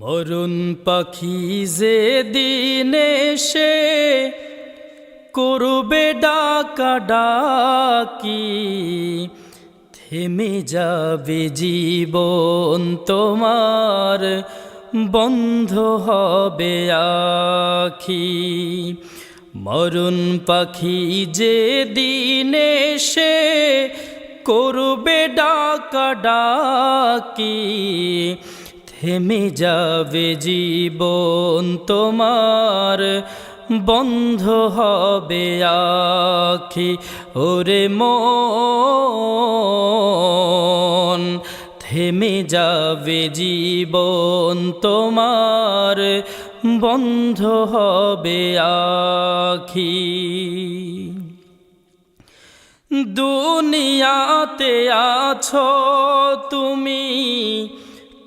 Maroon পাখি যে দিনে সে করবে ডাকা ডাকি, থেমে যাবে জীবন তোমার, বন্ধ হবে আখি। মরুন পাখি যে দিনে সে করবে ডাকা ডাকি থেমে যাবে জীবন তোমার, বন্ধ হবে আখি, ওরে মন। থেমে যাবে জীবন তোমার, বন্ধ হবে আখি। দুনিয়াতে আছো তুমি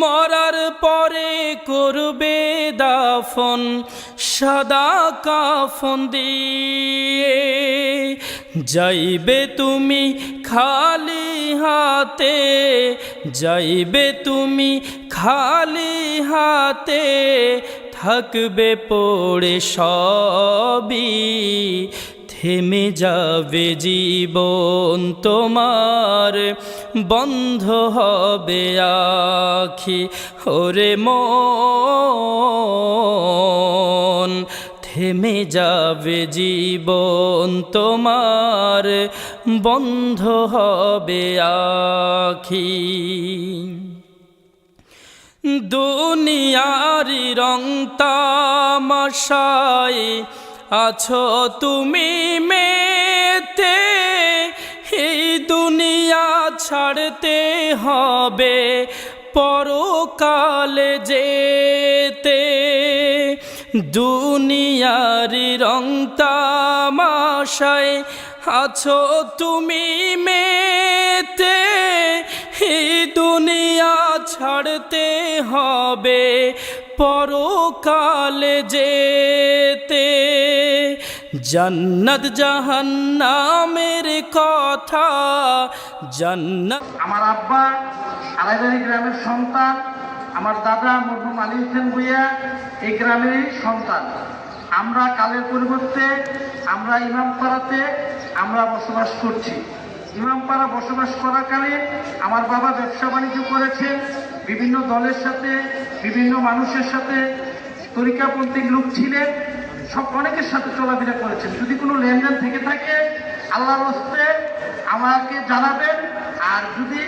মরার পরে করবে দাফন, সাদা কাফন দিয়ে। যাইবে তুমি খালি হাতে, যাইবে তুমি খালি হাতে, থাকবে পড়ে সবই। থেমে যাবে জীবন তোমার, বন্ধ হবে আখি, ওরে মন। থেমে যাবে জীবন তোমার, বন্ধ হবে আখি। দুনিয়ারি রং তামাশায় আছো তুমি মেতে, এই দুনিয়া ছাড়তে হবে পরকালে যেতে। দুনিয়ার রং তামাশায় আছো তুমি মেতে, এই দুনিয়া ছাড়তে হবে পরকালে যেতে। জান্নাত জাহান্নামের কথা, জান্নাত আমার আব্বা আলাইবাড়ি গ্রামের সন্তান, আমার দাদা মরহুম আলী হোসেন ভুইয়া, এই গ্রামেরই সন্তান। আমরা কালের পরিবর্তে, আমরা ইমামপাড়াতে আমরা বসবাস করছি। ইমামপাড়া বসবাস করাকালীন আমার বাবা ব্যবসা বাণিজ্য করেছেন, বিভিন্ন দলের সাথে, বিভিন্ন মানুষের সাথে তরিকাপন্থী লোক ছিলেন। সব অনেকের সাথে চলাফেরা করেছেন। যদি কোনো লেনদেন থেকে থাকে, আল্লাহর হস্তে আমাকে জানাবেন, আর যদি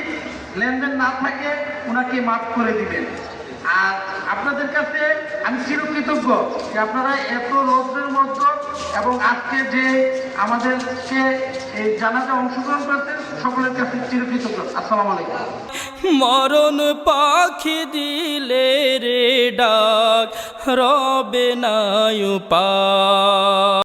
লেনদেন না থাকে ওনাকে মাফ করে দিবেন। আর আপনাদের কাছে আমি চিরকৃতজ্ঞ যে আপনারা এত রোগের মধ্যে এবং আজকে যে আমাদেরকে এই জানাতে অংশগ্রহণ করেছেন, সকলের কাছে চিরকৃতজ্ঞ। আসসালামু আলাইকুম। মরণ পাখি দিলে রে ডাক রবে না পা